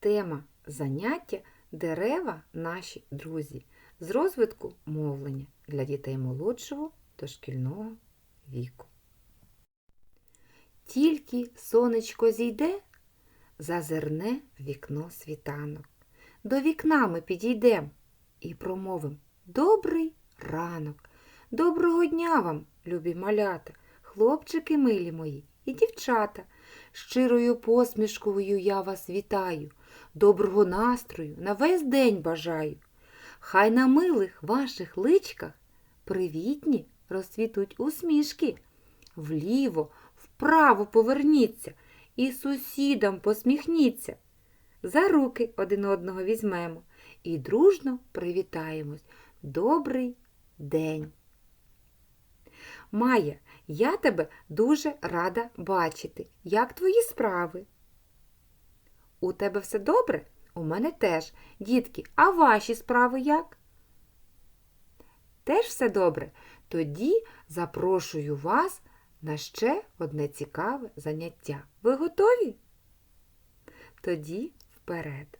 Тема заняття дерева наші друзі з розвитку мовлення для дітей молодшого дошкільного віку. Тільки сонечко зійде, зазирне вікно світанок. До вікна ми підійдем і промовим Добрий ранок. Доброго дня вам, любі малята, хлопчики милі мої і дівчата. Щирою посмішкою я вас вітаю, доброго настрою на весь день бажаю. Хай на милих ваших личках привітні розцвітуть усмішки. Вліво, вправо поверніться і сусідам посміхніться. За руки один одного візьмемо і дружно привітаємось. Добрий день! Майя, я тебе дуже рада бачити. Як твої справи? У тебе все добре? У мене теж. Дітки, а ваші справи як? Теж все добре? Тоді запрошую вас на ще одне цікаве заняття. Ви готові? Тоді вперед.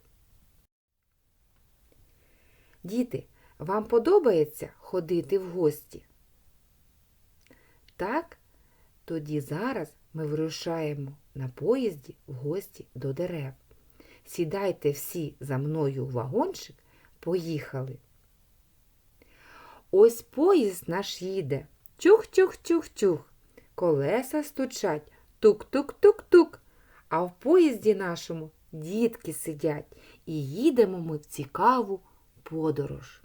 Діти, вам подобається ходити в гості? Так, тоді зараз ми вирушаємо на поїзді в гості до дерев. Сідайте всі за мною в вагончик, поїхали. Ось поїзд наш їде. Чух-чух-чух-чух. Колеса стучать, тук-тук-тук-тук. А в поїзді нашому дітки сидять, і їдемо ми в цікаву подорож.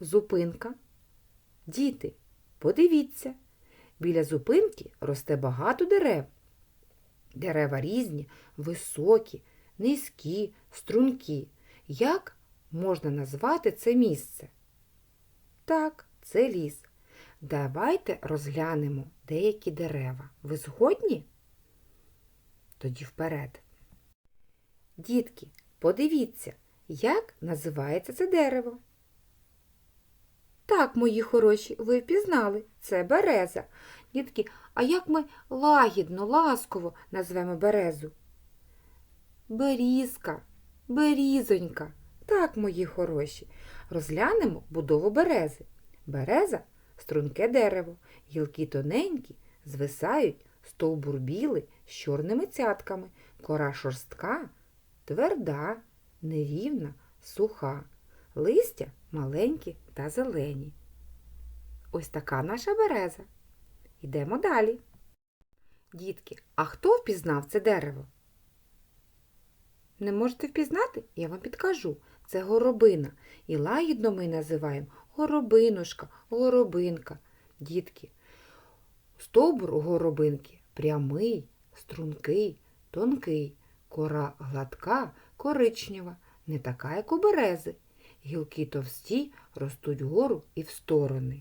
Зупинка. Діти, подивіться, біля зупинки росте багато дерев. Дерева різні, високі, низькі, стрункі. Як можна назвати це місце? Так, це ліс. Давайте розглянемо деякі дерева. Ви згодні? Тоді вперед. Дітки, подивіться, як називається це дерево. Так, мої хороші, ви впізнали, це береза. Дітки, а як ми лагідно, ласково назвемо березу? Берізка, берізонька. Так, мої хороші. Розглянемо будову берези. Береза струнке дерево, гілки тоненькі, звисають, стовбур білий з чорними цятками, кора шорстка, тверда, нерівна, суха, листя маленькі та зелені. Ось така наша береза. Йдемо далі. Дітки, а хто впізнав це дерево? Не можете впізнати? Я вам підкажу. Це горобина. І лагідно ми називаємо горобинушка, горобинка. Дітки, стовбур у горобинки прямий, стрункий, тонкий, кора гладка, коричнева, не така, як у берези. Гілки товсті ростуть вгору і в сторони.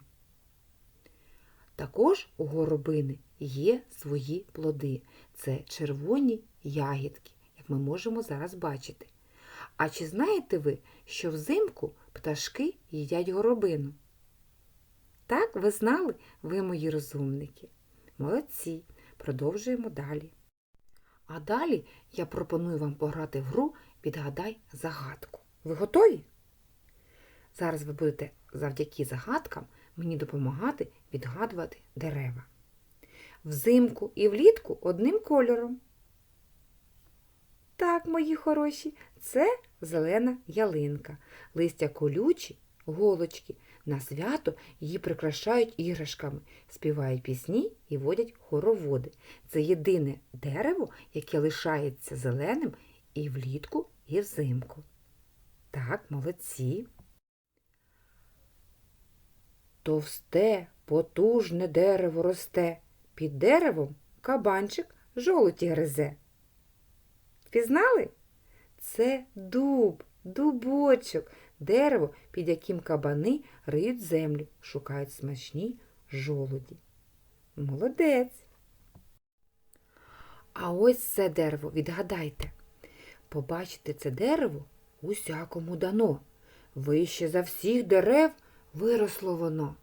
Також у горобини є свої плоди. Це червоні ягідки, як ми можемо зараз бачити. А чи знаєте ви, що взимку пташки їдять горобину? Так, ви знали, ви мої розумники. Молодці, продовжуємо далі. А далі я пропоную вам пограти в гру Відгадай загадку. Ви готові? Зараз ви будете завдяки загадкам мені допомагати відгадувати дерева. Взимку і влітку одним кольором. Так, мої хороші, це зелена ялинка, листя колючі, голочки. На свято її прикрашають іграшками, співають пісні і водять хороводи. Це єдине дерево, яке лишається зеленим і влітку, і взимку. Так, молодці. Товсте, потужне дерево росте. Під деревом кабанчик жолуті гризе. Впізнали? Це дуб, дубочок, дерево, під яким кабани риють землю, шукають смачні жолуді. Молодець. А ось це дерево, відгадайте. Побачите це дерево усякому дано. Вище за всіх дерев виросло воно.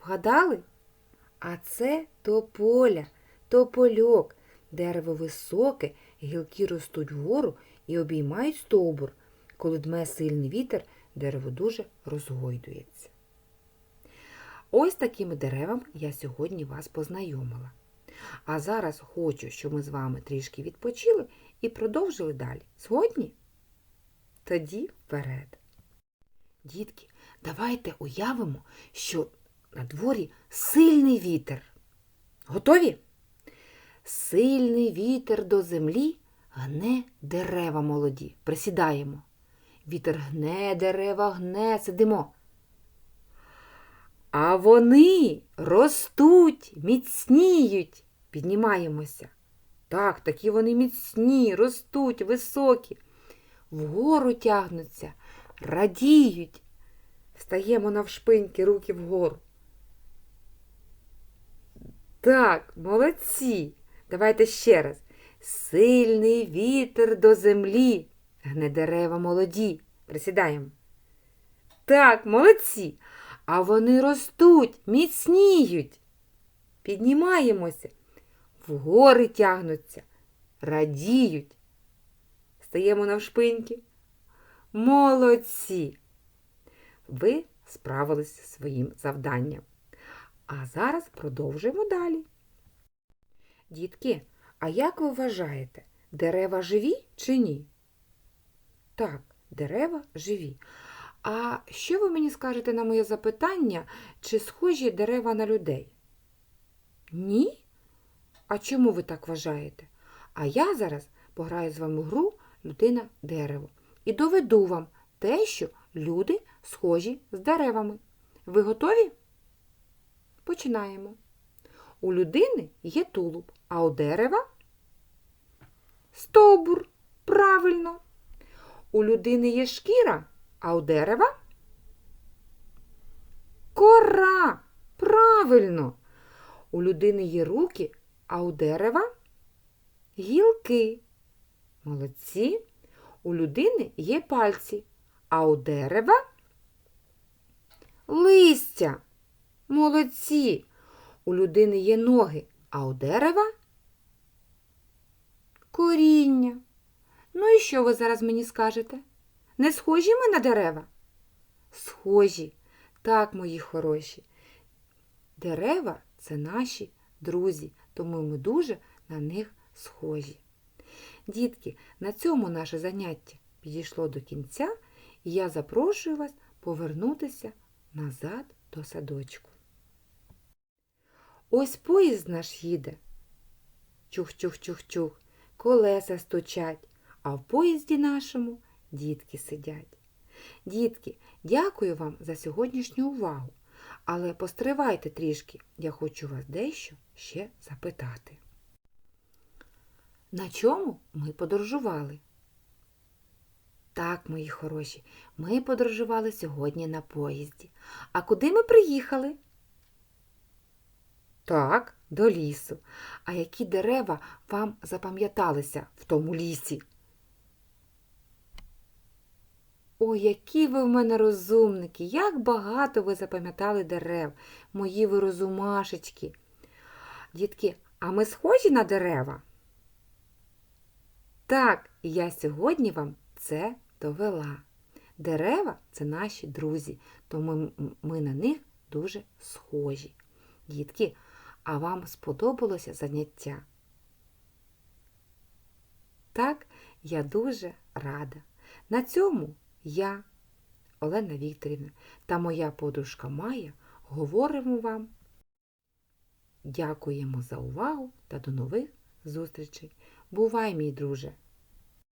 Вгадали? А це тополя, топольок. Дерево високе, гілки ростуть вгору і обіймають стовбур. Коли дме сильний вітер, дерево дуже розгойдується. Ось такими деревами я сьогодні вас познайомила. А зараз хочу, щоб ми з вами трішки відпочили і продовжили далі. Згодні? Тоді вперед. Дітки, давайте уявимо, що на дворі сильний вітер. Готові? Сильний вітер до землі гне дерева молоді. Присідаємо. Вітер гне дерева, гне, сидимо. А вони ростуть, міцніють. Піднімаємося. Так, такі вони міцні, ростуть, високі. Вгору тягнуться, радіють. Встаємо навшпиньки, руки вгору. Так, молодці. Давайте ще раз. Сильний вітер до землі. Гне дерева молоді. Присідаємо. Так, молодці. А вони ростуть, міцніють. Піднімаємося, вгори тягнуться, радіють. Стаємо навшпиньки. Молодці! Ви справились зі своїм завданням. А зараз продовжуємо далі. Дітки, а як ви вважаєте, дерева живі чи ні? Так, дерева живі. А що ви мені скажете на моє запитання, чи схожі дерева на людей? Ні? А чому ви так вважаєте? А я зараз пограю з вами в гру людина дерево і доведу вам те, що люди схожі з деревами. Ви готові? Починаємо. У людини є тулуб, а у дерева стовбур. Правильно. У людини є шкіра, а у дерева кора. Правильно. У людини є руки, а у дерева гілки. Молодці. У людини є пальці, а у дерева листя. Молодці. У людини є ноги, а у дерева коріння. Ну і що ви зараз мені скажете? Не схожі ми на дерева? Схожі. Так, мої хороші. Дерева це наші друзі, тому ми дуже на них схожі. Дітки, на цьому наше заняття підійшло до кінця, і я запрошую вас повернутися назад до садочку. Ось поїзд наш їде. Чух-чух-чух-чух, колеса стучать, а в поїзді нашому дітки сидять. Дітки, дякую вам за сьогоднішню увагу. Але постривайте трішки, я хочу вас дещо ще запитати. На чому ми подорожували? Так, мої хороші, ми подорожували сьогодні на поїзді. А куди ми приїхали? Так, до лісу. А які дерева вам запам'яталися в тому лісі? Ой, які ви в мене розумники, як багато ви запам'ятали дерев, мої ви розумашечки. Дітки, а ми схожі на дерева? Так, я сьогодні вам це довела. Дерева це наші друзі, тому ми на них дуже схожі. Дітки, а вам сподобалося заняття? Так, я дуже рада. На цьому я, Олена Вікторівна, та моя подружка Майя говоримо вам. Дякуємо за увагу та до нових зустрічей. Бувай, мій друже!